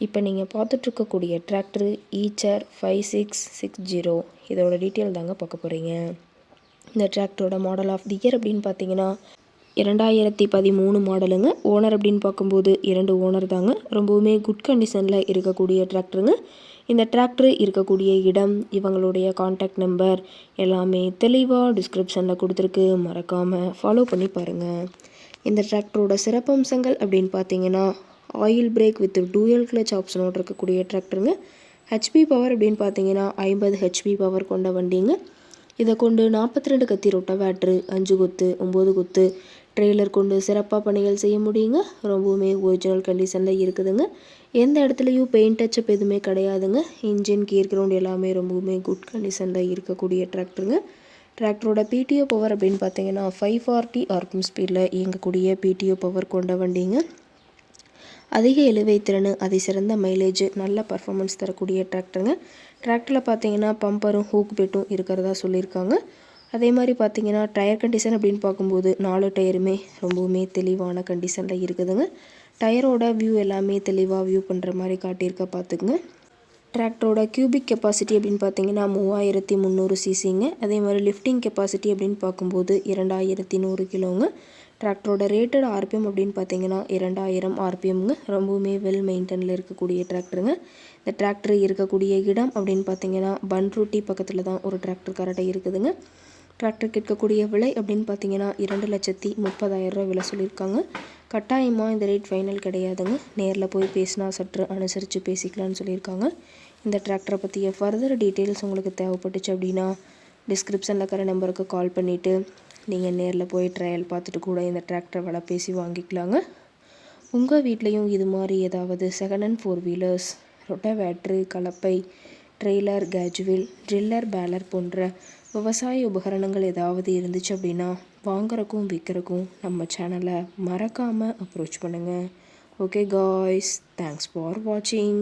இப்போ நீங்கள் பார்த்துட்ருக்கக்கூடிய tractor Eicher five six six zero இதோட டீட்டெயில் தாங்க பார்க்க போகிறீங்க இந்த டிராக்டரோட மாடல் ஆஃப் தி இயர் அப்படின்னு பார்த்தீங்கன்னா இரண்டாயிரத்தி பதிமூணு மாடலுங்க ஓனர் அப்படின்னு பார்க்கும்போது இரண்டு ஓனர் தாங்க. ரொம்பவுமே குட் கண்டிஷனில் இருக்கக்கூடிய டிராக்டருங்க இந்த டிராக்டர் இருக்கக்கூடிய இடம் இவங்களுடைய காண்டாக்ட் நம்பர் எல்லாமே தெளிவாக டிஸ்கிரிப்ஷனில் கொடுத்துருக்கு. மறக்காமல் ஃபாலோ பண்ணி பாருங்கள் இந்த டிராக்டரோட சிறப்பம்சங்கள் அப்படின்னு பார்த்தீங்கன்னா oil brake with dual clutch ஆப்ஷனோடு இருக்கக்கூடிய டிராக்டருங்க ஹெச்பி பவர் அப்படின்னு பார்த்தீங்கன்னா ஐம்பது ஹெச்பி பவர் கொண்ட வண்டிங்க. இதை கொண்டு நாற்பத்தி ரெண்டு கத்தி ரொட்ட வேட்ரு அஞ்சு குத்து ஒம்பது குத்து ட்ரெய்லர் கொண்டு சிறப்பாக பணிகள் செய்ய முடியுங்க. ரொம்பவுமே ஒரிஜினல் கண்டிஷனில் இருக்குதுங்க. எந்த இடத்துலையும் பெயிண்ட் டச்சப் எதுவுமே கிடையாதுங்க. இன்ஜின் கீர் கிரவுண்ட் எல்லாமே ரொம்பவுமே குட் கண்டிஷனில் இருக்கக்கூடிய டிராக்டருங்க டிராக்டரோட பிடிஓ பவர் அப்படின்னு பார்த்தீங்கன்னா ஃபைவ் ஃபார்ட்டி ஆர்பிஎம் ஸ்பீடில் இயங்கக்கூடிய பிடிஓ பவர் கொண்ட வண்டிங்க. அதிக இழுவை திறன் அதை சிறந்த மைலேஜ் நல்ல பர்ஃபாமன்ஸ் தரக்கூடிய டிராக்டருங்க டிராக்டரில் பார்த்தீங்கன்னா பம்பரும் ஹூக் பெட்டும் இருக்கிறதா சொல்லியிருக்காங்க. அதே மாதிரி பார்த்தீங்கன்னா டயர் கண்டிஷன் அப்படின்னு பார்க்கும்போது நாலு டயருமே ரொம்பவுமே தெளிவான கண்டிஷனில் இருக்குதுங்க. டயரோட வியூ எல்லாமே தெளிவாக வியூ பண்ணுற மாதிரி காட்டியிருக்க பார்த்துக்குங்க டிராக்டரோட கியூபிக் கெப்பாசிட்டி அப்படின்னு பார்த்தீங்கன்னா மூவாயிரத்தி முந்நூறு சிசிங்க அதே மாதிரி லிஃப்டிங் கெப்பாசிட்டி அப்படின்னு பார்க்கும்போது இரண்டாயிரத்தி நூறு கிலோங்க டிராக்டரோட ரேட்டட் ஆர்பிஎம் அப்படின்னு பார்த்தீங்கன்னா இரண்டாயிரம் ஆர்பிஎம்ங்க. ரொம்பவுமே வெல் மெயின்டெனில் இருக்கக்கூடிய டிராக்டருங்க. இந்த டிராக்டர் இருக்கக்கூடிய இடம் அப்படின்னு பார்த்தீங்கன்னா பன்ருட்டி பக்கத்தில் தான் ஒரு டிராக்டர் கரெக்டாக இருக்குதுங்க. டிராக்டர் கேட்கக்கூடிய விலை அப்படின்னு பார்த்தீங்கன்னா இரண்டு லட்சத்தி முப்பதாயிரரூவா விலை சொல்லியிருக்காங்க. கட்டாயமாக இந்த ரேட் ஃபைனல் கிடையாதுங்க. நேரில் போய் பேசினா சற்று அனுசரித்து பேசிக்கலான்னு சொல்லியிருக்காங்க. இந்த டிராக்டரை பற்றிய ஃபர்தர் டீட்டெயில்ஸ் உங்களுக்கு தேவைப்பட்டுச்சு அப்படின்னா டிஸ்கிரிப்ஷனில் இருக்கிற நம்பருக்கு கால் பண்ணிவிட்டு நீங்கள் நேரில் போய் ட்ரையல் பார்த்துட்டு கூட இந்த டிராக்டர் வில பேசி வாங்கிக்கலாங்க. உங்கள் வீட்லேயும் இது மாதிரி ஏதாவது second hand four wheelers rotavator கலப்பை trailer cage wheel driller baler போன்ற விவசாய உபகரணங்கள் ஏதாவது இருந்துச்சு அப்படின்னா வாங்குறக்கும் விற்கிறக்கும் நம்ம சேனலை மறக்காமல் அப்ரோச் பண்ணுங்கள் ஓகே காய்ஸ் தேங்க்ஸ் ஃபார் வாட்சிங்